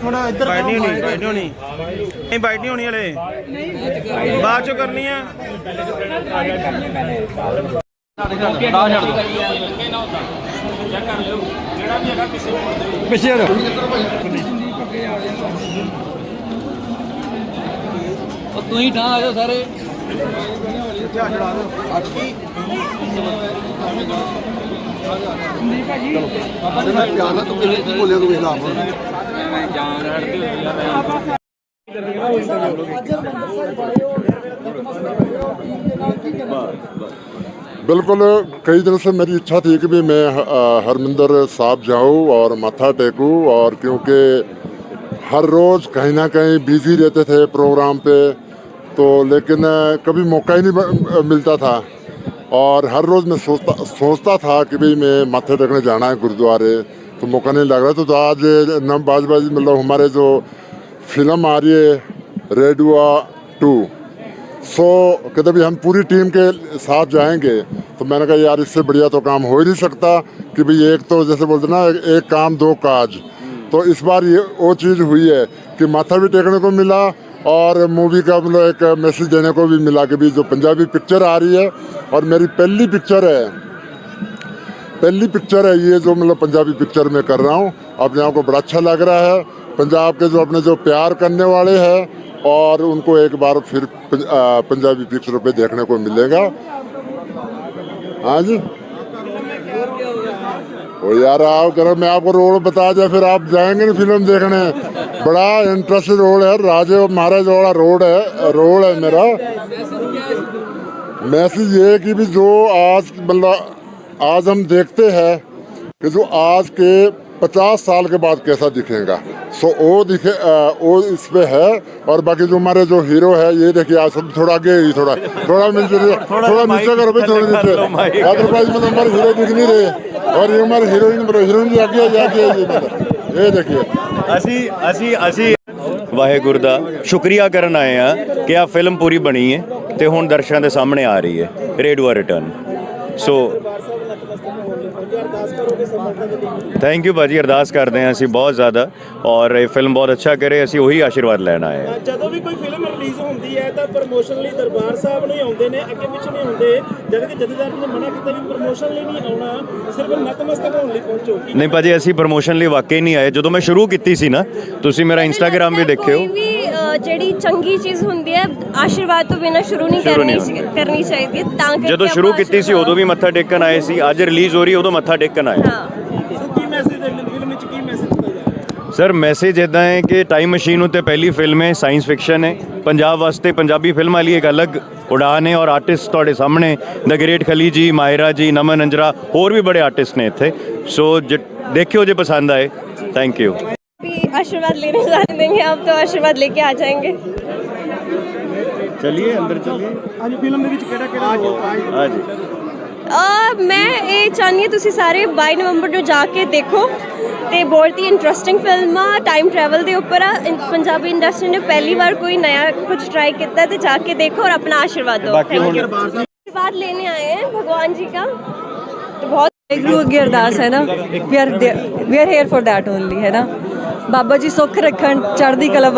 ਥੋੜਾ ਇੱਧਰ ਬਾਈਟ ਨਹੀਂ ਹੋਣੀ ਬਾਈਟ ਨਹੀਂ ਹੋਣੀ ਨਹੀਂ ਬਾਈਟ ਨਹੀਂ ਹੋਣੀ ਹਲੇ ਬਾਅਦ ਚੋਂ ਕਰਨੀ ਆ ਪਿੱਛੇ ਹਟ ਉਹ ਤੁਸੀਂ ਢਾਹ ਆ ਜਾਓ ਸਾਰੇ बिल्कुल कई दिन से मेरी इच्छा थी कि भी मैं हरमिंदर साहब जाऊं और माथा टेकूं और क्योंकि हर रोज़ कहीं ना कहीं बिजी रहते थे प्रोग्राम पे तो लेकिन कभी मौका ही नहीं मिलता था और हर रोज़ मैं सोचता सोचता था कि भाई मैं माथे टेकने जाना है गुरुद्वारे तो मौका नहीं लग रहा तो, तो आज नम बाज बाज मतलब हमारे जो फिल्म आ रही है रेडुआ टू सो कहते भी हम पूरी टीम के साथ जाएंगे तो मैंने कहा यार इससे बढ़िया तो काम हो ही नहीं सकता कि भाई एक तो जैसे बोलते ना एक काम दो काज तो इस बार ये वो चीज़ हुई है कि माथा भी टेकने को मिला और मूवी का मतलब एक मैसेज देने को भी मिला कि भी जो पंजाबी पिक्चर आ रही है और मेरी पहली पिक्चर है पहली पिक्चर है ये जो मतलब पंजाबी पिक्चर में कर रहा हूँ अपने आप को बड़ा अच्छा लग रहा है पंजाब के जो अपने जो प्यार करने वाले हैं और उनको एक बार फिर पंजाबी पिक्चरों पे देखने को मिलेगा हाँ जी वो यार आप करो मैं आपको रोल बता दिया फिर आप जाएंगे ना फिल्म देखने बड़ा इंटरेस्टिंग रोल है राजे महाराज वाला रोड है रोल है मेरा मैसेज ये कि भी जो आज मतलब आज हम देखते हैं कि जो आज के पचास साल के बाद कैसा दिखेगा सो वो दिखे वो इस पर है और बाकी जो हमारे जो हीरो है ये देखिए आज सब थोड़ा गए ही थोड़ा थोड़ा नीचे थोड़ा नीचे करो भाई थोड़ा नीचे अदरवाइज मतलब हमारे हीरो दिख नहीं रहे और ये हमारे हीरोइन हीरोइन मतलब भी आगे आगे मतलब ਇਹ ਦੇਖੀਏ ਅਸੀਂ ਅਸੀਂ ਅਸੀਂ ਵਾਹਿਗੁਰੂ ਦਾ ਸ਼ੁਕਰੀਆ ਕਰਨ ਆਏ ਆ ਕਿ ਆ ਫਿਲਮ ਪੂਰੀ ਬਣੀ ਹੈ ਤੇ ਹੁਣ ਦਰਸ਼ਕਾਂ ਦੇ ਸਾਹਮਣੇ ਆ ਰਹੀ ਹੈ ਰੇਡੂਆ ਰਿਟਰਨ ਸੋ ਥੈਂਕ ਯੂ ਭਾਜੀ ਅਰਦਾਸ ਕਰਦੇ ਹਾਂ ਅਸੀਂ ਬਹੁਤ ਜ਼ਿਆਦਾ ਔਰ ਇਹ ਫਿਲਮ ਬਹੁਤ ਅੱਛਾ ਕਰੇ ਅਸੀਂ ਉਹੀ ਆਸ਼ੀਰਵਾਦ ਲੈਣ ਆਏ ਆ ਜਦੋਂ ਵੀ ਕੋਈ ਫਿਲਮ ਰਿਲੀਜ਼ ਹੁੰਦੀ ਹੈ ਤਾਂ ਪ੍ਰੋਮੋਸ਼ਨ ਲਈ ਦਰਬਾਰ ਸਾਹਿਬ ਨੂੰ ਹੀ ਆਉਂਦੇ ਨੇ ਅੱਗੇ ਪਿੱਛੇ ਨਹੀਂ ਹੁੰਦੇ ਜਦ ਕਿ ਜਥੇਦਾਰ ਨੇ ਮਨਾ ਕੀਤਾ ਵੀ ਪ੍ਰੋਮੋਸ਼ਨ ਲਈ ਨਹੀਂ ਆਉਣਾ ਸਿਰਫ ਨਤਮਸਤਕ ਹੋਣ ਲਈ ਪਹੁੰਚੋ ਨਹੀਂ ਭਾਜੀ ਅਸੀਂ ਪ੍ਰੋਮੋਸ਼ਨ ਲਈ ਵਾਕਈ ਨਹੀਂ ਆਏ ਜਦੋਂ ਮੈਂ ਸ਼ੁਰੂ ਕੀਤੀ ਸੀ ਨਾ ਤੁਸੀਂ ਮੇਰਾ ਇੰਸਟਾਗ੍ਰam ਵੀ ਦੇਖਿਓ ਜਿਹੜੀ ਚੰਗੀ ਚੀਜ਼ ਹੁੰਦੀ ਹੈ ਆਸ਼ੀਰਵਾਦ ਤੋਂ ਬਿਨਾ ਸ਼ੁਰੂ ਨਹੀਂ ਕਰਨੀ ਕਰਨੀ ਚਾਹੀਦੀ ਹੈ, ਤਾਂ ਕਿ ਜਦੋਂ ਸ਼ੁਰੂ ਕੀਤੀ ਸੀ ਉਦੋਂ ਵੀ ਮੱਥਾ ਟੇਕਣ ਆਏ ਸੀ ਅੱਜ ਰਿਲੀਜ਼ ਹੋ ਰਹੀ ਉਦੋਂ ਮੱਥਾ ਟੇਕਣ ਆਏ ਹਾਂ ਸੋ ਕੀ ਮੈਸੇਜ ਹੈ ਫਿਲਮ ਵਿੱਚ ਕੀ ਮੈਸੇਜ ਦਿੱਤਾ ਜਾ ਰਿਹਾ ਸਰ ਮੈਸੇਜ ਇਦਾਂ ਹੈ ਕਿ ਟਾਈਮ ਮਸ਼ੀਨ ਉਤੇ ਪਹਿਲੀ ਫਿਲਮ ਹੈ ਸਾਇੰਸ ਫਿਕਸ਼ਨ ਹੈ ਪੰਜਾਬ ਵਾਸਤੇ ਪੰਜਾਬੀ ਫਿਲਮਾਂ ਲਈ ਇੱਕ ਅਲੱਗ ਉਡਾਨ ਹੈ ਔਰ ਆਰਟਿਸਟ ਤੁਹਾਡੇ ਸਾਹਮਣੇ ਦ ਗ੍ਰੇਟ ਖਲੀ ਜੀ ਮਾਇਰਾ ਜੀ ਨਮਨ ਅੰਜਰਾ ਹੋਰ ਵੀ ਬੜੇ ਆਰਟਿਸਟ ਨੇ ਇੱਥੇ ਸੋ ਦੇਖਿਓ ਜੇ ਪਸੰਦ ਆਏ ਥੈਂਕ ਯੂ आशीर्वाद लेने जाने देंगे आप तो आशीर्वाद लेके आ जाएंगे चलिए अंदर चलिए ਅੱਜ ਫਿਲਮ ਦੇ ਵਿੱਚ ਕਿਹੜਾ ਕਿਹੜਾ ਰੋਲ हाँ ਅਹ, ਮੈਂ ਇਹ ਚਾਹੁੰਦੀ ਤੁਸੀਂ ਸਾਰੇ 22 ਨਵੰਬਰ ਨੂੰ ਜਾ ਕੇ ਦੇਖੋ ਤੇ ਬਹੁਤ ਹੀ ਇੰਟਰਸਟਿੰਗ ਫਿਲਮ ਆ ਟਾਈਮ ਟਰੈਵਲ ਦੇ ਉੱਪਰ ਆ ਪੰਜਾਬੀ ਇੰਡਸਟਰੀ ਨੇ ਪਹਿਲੀ ਵਾਰ ਕੋਈ ਨਇਆ ਕੁਝ ਟਰਾਈ ਕੀਤਾ ਤੇ ਜਾ ਕੇ ਦੇਖੋ ਔਰ ਆਪਣਾ ਆਸ਼ੀਰਵਾਦ ਦਿਓ ਬਾਕੀ Thank you। हुन- आशीर्वाद लेने आए हैं भगवान जी का तो बहुत ਵਾਹਿਗੁਰੂ ਅਰਦਾਸ ਹੈ ਨਾ we are we are here for that only ਹੈ ਨਾ ਬਾਬਾ ਜੀ ਸੁੱਖ ਰੱਖਣ ਚੜ੍ਹਦੀ ਕਲਾ